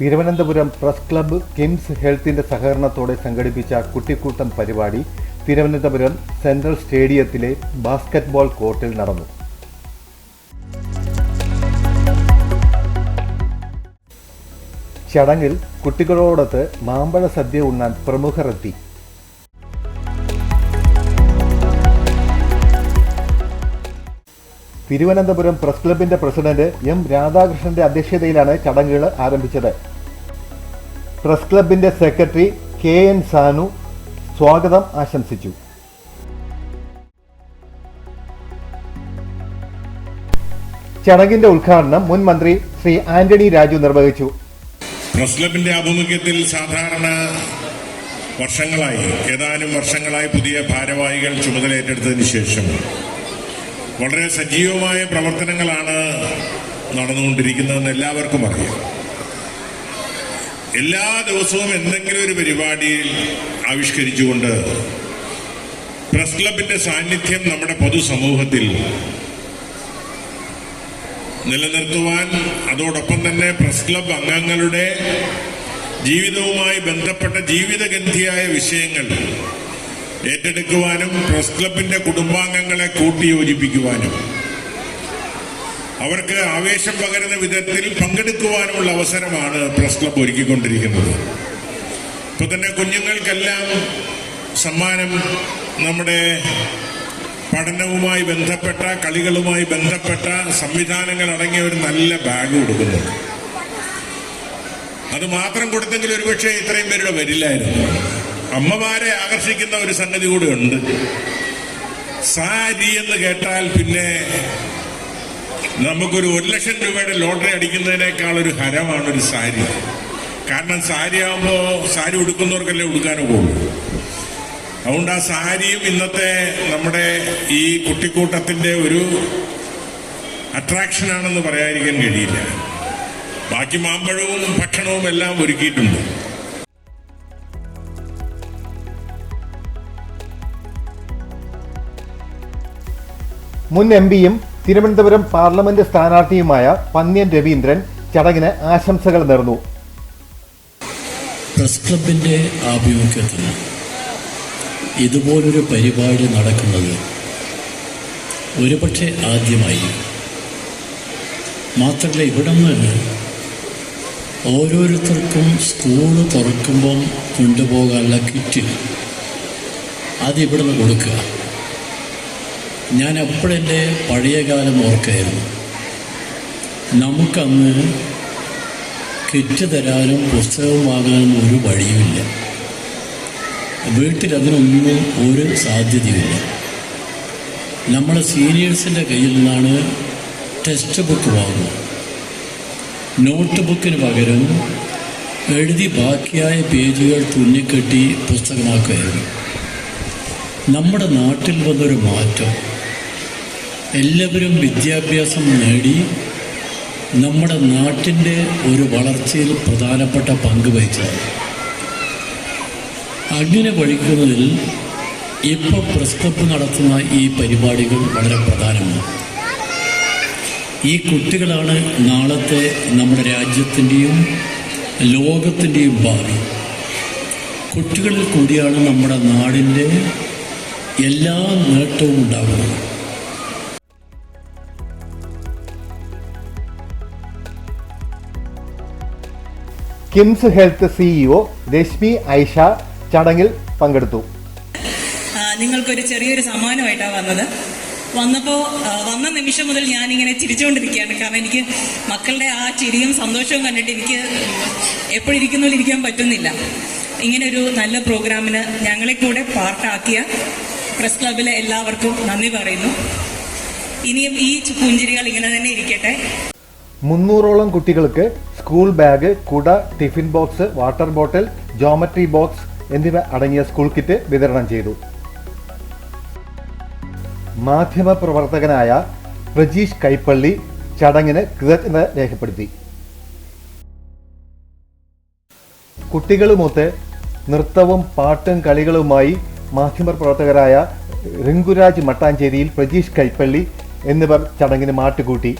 Thiruvananthapuram press club KIMS ഹെൽത്തിന്റെ സഹകരണത്തോടെ സംഘടിപ്പിച്ച കുട്ടിക്കൂട്ടം പരിപാടി തിരുവനന്തപുരം സെൻട്രൽ സ്റ്റേഡിയത്തിലെ ബാസ്കറ്റ്ബോൾ കോർട്ടിൽ നടന്നു. ചടങ്ങിൽ കുട്ടികളോടൊത്ത് മാമ്പഴ സദ്യ ഉണ്ണാൻ പ്രമുഖർ എത്തി തിരുവനന്തപുരം പ്രസ് ക്ലബിന്റെ പ്രസിഡന്റ് എം രാധാകൃഷ്ണന്റെ അധ്യക്ഷതയിലാണ് ചടങ്ങുകൾ ആരംഭിച്ചത്. പ്രസ് ക്ലബിന്റെ സെക്രട്ടറി കെ എൻ സാനു സ്വാഗതം ആശംസിച്ചു. ചടങ്ങിന്റെ ഉദ്ഘാടനം മുൻ മന്ത്രി ശ്രീ ആന്റണി രാജു നിർവഹിച്ചു. പ്രസ് ക്ലബിന്റെ ആഭിമുഖ്യത്തിൽ സാധാരണ വർഷങ്ങളായി ഏതാനും വർഷങ്ങളായി പുതിയ ഭാരവാഹികൾ ചുമതലയേറ്റെടുത്തതിന് ശേഷം വളരെ സജീവമായ പ്രവർത്തനങ്ങളാണ് നടന്നുകൊണ്ടിരിക്കുന്നതെന്ന് എല്ലാവർക്കും അറിയാം. എല്ലാ ദിവസവും എന്തെങ്കിലും ഒരു പരിപാടിയിൽ ആവിഷ്കരിച്ചുകൊണ്ട് പ്രസ് ക്ലബിന്റെ സാന്നിധ്യം നമ്മുടെ പൊതുസമൂഹത്തിൽ നിലനിർത്തുവാൻ അതോടൊപ്പം തന്നെ പ്രസ് ക്ലബ് അംഗങ്ങളുടെ ജീവിതവുമായി ബന്ധപ്പെട്ട ജീവിതഗന്ധിയായ വിഷയങ്ങൾ ഏറ്റെടുക്കുവാനും പ്രസ് ക്ലബിന്റെ കുടുംബാംഗങ്ങളെ കൂട്ടിയോജിപ്പിക്കുവാനും. അവർക്ക് ആവേശം പകരുന്ന വിധത്തിൽ പങ്കെടുക്കുവാനുമുള്ള അവസരമാണ് പ്രസ് ക്ലബ് ഒരുക്കിക്കൊണ്ടിരിക്കുന്നത്. ഇപ്പൊ തന്നെ കുഞ്ഞുങ്ങൾക്കെല്ലാം സമ്മാനം നമ്മുടെ പഠനവുമായി ബന്ധപ്പെട്ട കളികളുമായി ബന്ധപ്പെട്ട സംവിധാനങ്ങൾ അടങ്ങിയ ഒരു നല്ല ബാഗ് കൊടുക്കുന്നുണ്ട് അത് മാത്രം കൊടുത്തെങ്കിൽ ഒരുപക്ഷെ ഇത്രയും പേരുടെ വരില്ലായിരുന്നു. അമ്മമാരെ ആകർഷിക്കുന്ന ഒരു സംഗതി കൂടെ ഉണ്ട്. സാരി എന്ന് കേട്ടാൽ പിന്നെ നമുക്കൊരു ഒരു ലക്ഷം രൂപയുടെ ലോട്ടറി അടിക്കുന്നതിനേക്കാൾ ഒരു ഹരമാണ് ഒരു സാരി. കാരണം സാരി ആകുമ്പോൾ സാരി ഉടുക്കുന്നവർക്കല്ലേ ഉടുക്കാനോ പോകും അതുകൊണ്ട് ആ സാരിയും ഇന്നത്തെ നമ്മുടെ ഈ കുട്ടിക്കൂട്ടത്തിന്റെ ഒരു അട്രാക്ഷനാണെന്ന് പറയാതിരിക്കാൻ കഴിയില്ല. ബാക്കി മാമ്പഴവും ഭക്ഷണവും എല്ലാം ഒരുക്കിയിട്ടുണ്ട്. മുൻ എം പിയും തിരുവനന്തപുരം പാർലമെന്റ് സ്ഥാനാർത്ഥിയുമായ പന്ന്യൻ രവീന്ദ്രൻ ചടങ്ങിന് ആശംസകൾ നേർന്നു. പ്രസ് ക്ലബിന്റെ ആഭിമുഖ്യത്തിൽ ഇതുപോലൊരു പരിപാടി നടക്കുന്നത് ഒരുപക്ഷെ ആദ്യമായി. മാത്രമല്ല ഇവിടെ നിന്ന് ഓരോരുത്തർക്കും സ്കൂൾ തുറക്കുമ്പം കൊണ്ടുപോകാനുള്ള കിറ്റ് അതിവിടെ നിന്ന് കൊടുക്കുക. ഞാൻ എപ്പോഴെന്റെ പഴയ കാലം ഓർക്കായിരുന്നു. നമുക്കന്ന് കിറ്റ് തരാനും പുസ്തകം വാങ്ങാനും ഒരു വഴിയുമില്ല. വീട്ടിൽ അതിനൊന്നും ഒരു സാധ്യതയുമില്ല. നമ്മുടെ സീനിയേഴ്സിന്റെ കയ്യിൽ നിന്നാണ് ടെക്സ്റ്റ് ബുക്ക് വാങ്ങുക നോട്ട് ബുക്കിന് പകരം എഴുതി ബാക്കിയായ പേജുകൾ തുന്നിക്കെട്ടി പുസ്തകമാക്കുകയായിരുന്നു. നമ്മുടെ നാട്ടിൽ വന്നൊരു മാറ്റം. എല്ലാവരും വിദ്യാഭ്യാസം നേടി നമ്മുടെ നാട്ടിന്റെ ഒരു വളർച്ചയിൽ പ്രധാനപ്പെട്ട പങ്ക് വഹിച്ചത്. അങ്ങനെ വഴിക്കുന്നതിൽ ഇപ്പോൾ പ്രസ് ക്ലബ്ബ് നടത്തുന്ന ഈ പരിപാടികൾ വളരെ പ്രധാനമാണ്. ഈ കുട്ടികളാണ് നാളത്തെ നമ്മുടെ രാജ്യത്തിന്റെയും ലോകത്തിന്റെയും ഭാവി. കുട്ടികളിൽ കൂടിയാണ് നമ്മുടെ നാടിന്റെ എല്ലാ നേട്ടവും ഉണ്ടാകുന്നത്. KIMS health CEO Reshmi Aisha ചടങ്ങിൽ പങ്കെടുത്തു. നിങ്ങൾക്കൊരു ചെറിയൊരു സമ്മാനമായിട്ടാണ് വന്നത്. വന്നപ്പോൾ വന്ന നിമിഷം മുതൽ ഞാൻ ഇങ്ങനെ ചിരിച്ചുകൊണ്ടിരിക്കുകയാണ്. കാരണം എനിക്ക് മക്കളുടെ ആ ചിരിയും സന്തോഷവും കണ്ടിട്ട് എനിക്ക് എപ്പോഴിരിക്കുന്ന പോലെ ഇരിക്കാൻ പറ്റുന്നില്ല. ഇങ്ങനെ ഒരു നല്ല പ്രോഗ്രാമിന് ഞങ്ങളെ കൂടെ പാർട്ടാക്കിയ പ്രസ് ക്ലബിലെ എല്ലാവർക്കും നന്ദി പറയുന്നു. ഇനിയും ഈ പുഞ്ചിരികൾ ഇങ്ങനെ തന്നെ ഇരിക്കട്ടെ. മുന്നൂറോളം കുട്ടികൾക്ക് സ്കൂൾ ബാഗ് കുട tiffin box water bottle geometry box എന്നിവ അടങ്ങിയ സ്കൂൾ കിറ്റ് വിതരണം ചെയ്തു. മാധ്യമ പ്രവർത്തകനായ പ്രജീഷ് കൈപ്പള്ളി ചടങ്ങിന് കൃതജ്ഞത രേഖപ്പെടുത്തി. കുട്ടികളുമൊത്ത് നൃത്തവും പാട്ടും കളികളുമായി മാധ്യമപ്രവർത്തകരായ റിങ്കുരാജ് മട്ടാഞ്ചേരിയിൽ പ്രജീഷ് കൈപ്പള്ളി എന്നിവർ ചടങ്ങിന് മാട്ടുകൂട്ടി.